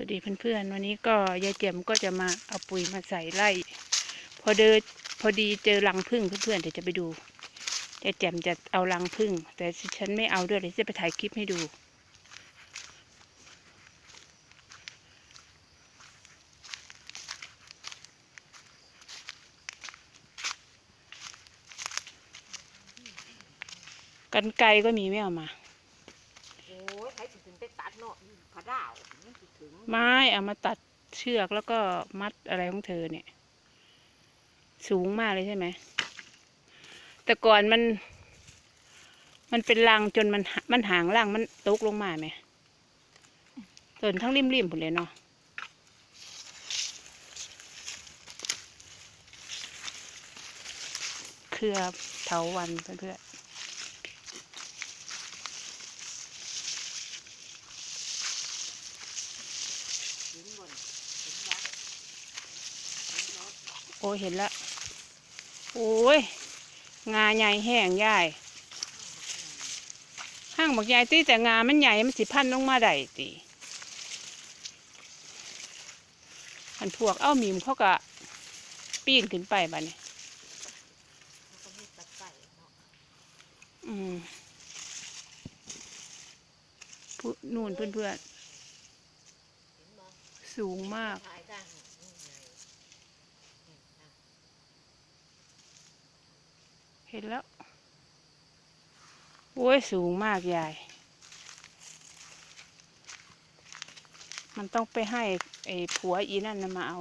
สวัสดีเพื่อนๆวันนี้ก็ยายเจียมก็จะมาเอาปุ๋ยมาใส่ไร่พอเดินพอดีเจอรังผึ้งเพื่อนๆเดี๋ยวจะไปดูยายเจียมจะเอารังผึ้งแต่ฉันไม่เอาด้วยเลยจะไปถ่ายคลิปให้ดู กันไกลก็มีไม่เอามา ยใครถึงไปตัดเนาะพระดาวมันสิถึงไม้เอามาตัดเชือกแล้วก็มัดอะไรของเธอเนี่ย สูงมากเลยใช่ไหม แต่ก่อนมัน มันเป็นรังจนมันมันหางรังมันตกลงมาไหมต้นทั้งริมริมๆผลเลยเนาะเครือเถาวันเพื่อน ถึงบนถึงวัดถึงรถ ๆ โอ้เห็นละโอ้ย งาใหญ่แห้งใหญ่ห้างบักใหญ่ตีแต่งามันใหญ่มันสิพันลงมาได้ตีอันพวกเอ้ามีมเขาก็ปีนขึ้นไปบ้านี้มันก็มีตัดไก่เนาะอืมผู้นู่นเพื่อนๆ สูงมาก ถ่ายได้นี่ไงนี่นะ เห็นแล้ว โอ้ย สูงมากยาย มันต้องไปให้ไอ้ผัวอีนั่นนะมาเอา